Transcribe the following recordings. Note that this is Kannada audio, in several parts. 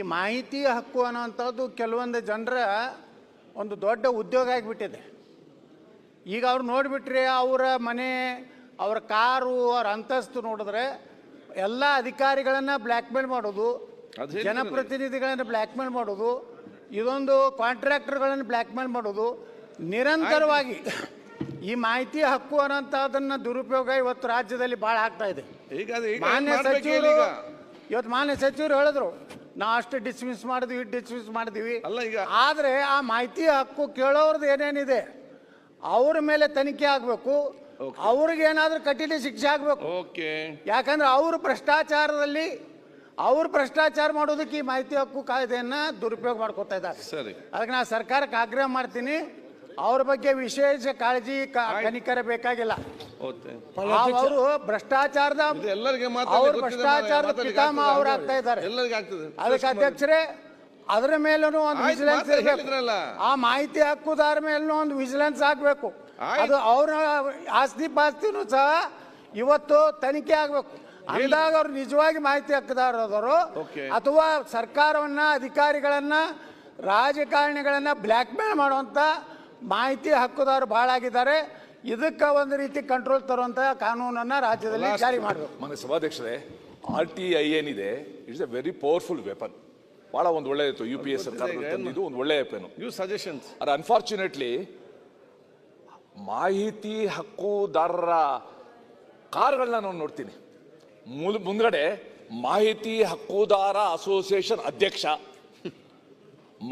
ಈ ಮಾಹಿತಿ ಹಕ್ಕು ಅನ್ನೋವಂಥದ್ದು ಕೆಲವೊಂದು ಜನರ ಒಂದು ದೊಡ್ಡ ಉದ್ಯೋಗ ಆಗಿಬಿಟ್ಟಿದೆ. ಈಗ ಅವ್ರು ನೋಡಿಬಿಟ್ರೆ ಅವರ ಮನೆ ಅವರ ಕಾರು ಅವ್ರ ಅಂತಸ್ತು ನೋಡಿದ್ರೆ ಎಲ್ಲ ಅಧಿಕಾರಿಗಳನ್ನು ಬ್ಲ್ಯಾಕ್ಮೇಲ್ ಮಾಡೋದು. ಜನಪ್ರತಿನಿಧಿಗಳನ್ನು ಬ್ಲ್ಯಾಕ್ಮೇಲ್ ಮಾಡೋದು ಇದೊಂದು ಕಾಂಟ್ರಾಕ್ಟರ್ಗಳನ್ನು ಬ್ಲ್ಯಾಕ್ಮೇಲ್ ಮಾಡೋದು. ನಿರಂತರವಾಗಿ ಈ ಮಾಹಿತಿ ಹಕ್ಕು ಅನ್ನೋಂಥದ್ದನ್ನು ದುರುಪಯೋಗ ಇವತ್ತು ರಾಜ್ಯದಲ್ಲಿ ಭಾಳ ಆಗ್ತಾ ಇದೆ. ಮಾನ್ಯ ಸಚಿವರು ಇವತ್ತು ಮಾನ್ಯ ಸಚಿವರು ಹೇಳಿದ್ರು ನಾವು ಅಷ್ಟು ಡಿಸ್ಮಿಸ್ ಮಾಡಿದ್ವಿ ಡಿಸ್ಮಿಸ್ ಮಾಡಿದ್ವಿ. ಅಲ್ಲ ಈಗ- ಆದರೆ ಆ ಮಾಹಿತಿ ಹಕ್ಕು ಕೇಳೋರ್ದು ಏನೇನಿದೆ ಅವ್ರ ಮೇಲೆ ತನಿಖೆ ಆಗಬೇಕು ಅವ್ರಿಗೆ ಏನಾದರೂ ಕಠಿಣ ಶಿಕ್ಷೆ ಆಗಬೇಕು. ಓಕೆ ಯಾಕಂದ್ರೆ ಅವರು ಭ್ರಷ್ಟಾಚಾರದಲ್ಲಿ ಅವರು ಭ್ರಷ್ಟಾಚಾರ ಮಾಡೋದಕ್ಕೆ ಈ ಮಾಹಿತಿ ಹಕ್ಕು ಕಾಯ್ದೆಯನ್ನ ದುರುಪಯೋಗ ಮಾಡ್ಕೊತಾ ಇದ್ದಾರೆ. ಸರಿ. ಅದಕ್ಕೆ ನಾನು ಸರ್ಕಾರಕ್ಕೆ ಆಗ್ರಹ ಮಾಡ್ತೀನಿ ಅವ್ರ ಬಗ್ಗೆ ವಿಶೇಷ ಕಾಳಜಿ ಕನಿಕರ ಬೇಕಾಗಿಲ್ಲ. ಅವರು ಭ್ರಷ್ಟಾಚಾರದ ಅವ್ರು ಭ್ರಷ್ಟಾಚಾರದ ಪಿತಾಮಹ. ಅವ್ರು ಆಗ್ತಾ ಇದ್ದಾರೆ. ಎಲ್ಲರಿಗೂ ಆಗ್ತದೆ. ಅದಕ್ಕೆ ಅಧ್ಯಕ್ಷರೇ ಅದರ ಮೇಲೂ ಒಂದು ವಿಜಿಲೆನ್ಸ್ ಇರಬೇಕು. ಆ ಮಾಹಿತಿ ಹಕ್ಕುದಾರ ಮೇಲೂ ಒಂದು ವಿಜಿಲೆನ್ಸ್ ಆಗಬೇಕು ಅದು ಅವ್ರ ಆಸ್ತಿ ಪಾಸ್ತಿನೂ ಸಹ ಇವತ್ತು ತನಿಖೆ ಆಗಬೇಕು. ಅಂದಾಗ ಅವ್ರು ನಿಜವಾಗಿ ಮಾಹಿತಿ ಹಕ್ಕುದಾರರು Okay. ಅಥವಾ ಸರ್ಕಾರವನ್ನ ಅಧಿಕಾರಿಗಳನ್ನ ರಾಜಕಾರಣಿಗಳನ್ನ ಬ್ಲ್ಯಾಕ್ ಮೇಲ್ ಮಾಡುವಂತ ಮಾಹಿತಿ ಹಕ್ಕುದಾರರು ಬಹಳ ಆಗಿದ್ದಾರೆ. ಇದಕ್ಕೆ ಒಂದು ರೀತಿ ಕಂಟ್ರೋಲ್ ತರುವಂತ ಕಾನೂನನ್ನ ರಾಜ್ಯದಲ್ಲಿ. ಜಾರಿ ಮಾಡಬೇಕು. ಮನೆ ಸಭಾಧ್ಯಕ್ಷರೇ ಆರ್ ಟಿ ಐ ಏನಿದೆ it's a very powerful weapon ಬಹಳ ಒಂದು ಒಳ್ಳೆ ಇತ್ತು ಯು ಪಿ ಎ ಸರ್ಕಾರ ತಂದಿದ್ದು ಒಂದು ಒಳ್ಳೆ weapon you suggestions are unfortunately ಮಾಹಿತಿ ಹಕ್ಕುದಾರರ ಕಾರ್ಗಳನ್ನ ನಾನು ನೋಡ್ತೀನಿ. ಮುಂದ್ಗಡೆ ಮಾಹಿತಿ ಹಕ್ಕುದಾರ ಅಸೋಸಿಯೇಷನ್ ಅಧ್ಯಕ್ಷ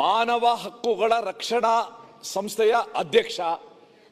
ಮಾನವ ಹಕ್ಕುಗಳ ರಕ್ಷಣಾ ಸಂಸ್ಥೆಯ ಅಧ್ಯಕ್ಷ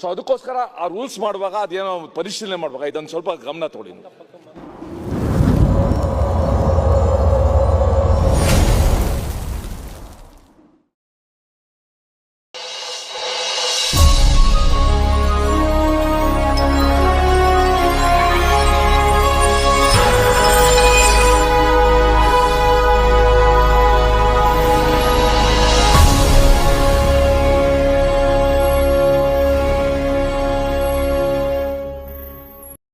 so ಅದಕ್ಕೋಸ್ಕರ ಆ ರೂಲ್ಸ್ ಮಾಡುವಾಗ ಅದೇನೋ ಪರಿಶೀಲನೆ ಮಾಡುವಾಗ ಇದೊಂದು ಸ್ವಲ್ಪ ಗಮನ ತಗೊಳ್ಳಿ.